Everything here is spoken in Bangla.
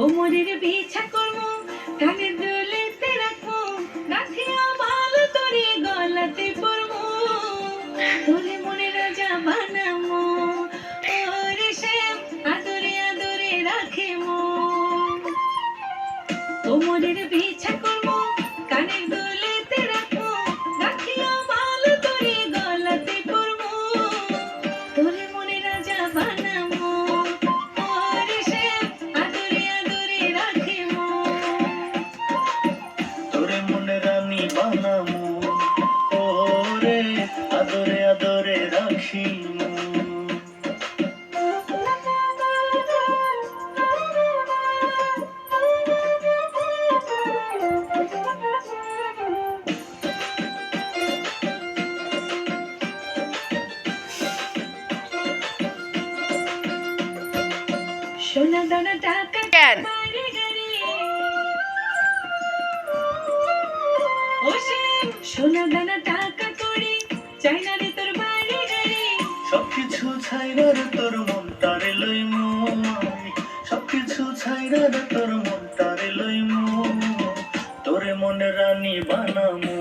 কোমরের বিছা করব, কানের দুলেতে রাখব গাথিয়া ভালো তোরে গলাতে পড়ব তোরে মনে রাজা বানামো ওরে শ্যাম আদরে আদরে রাখে মো কোমরের বানামু ওরে আদরে আদরে রাখি সোনা দানা টাকা কেন? সোনা দানা টাকা করি চাই না রে তোর বাড়ি গাড়ি সবকিছু রে তোর মন তারে লইমু সবকিছু রে তোর মন তারে লইমু তোরে মনে রানী বানামু।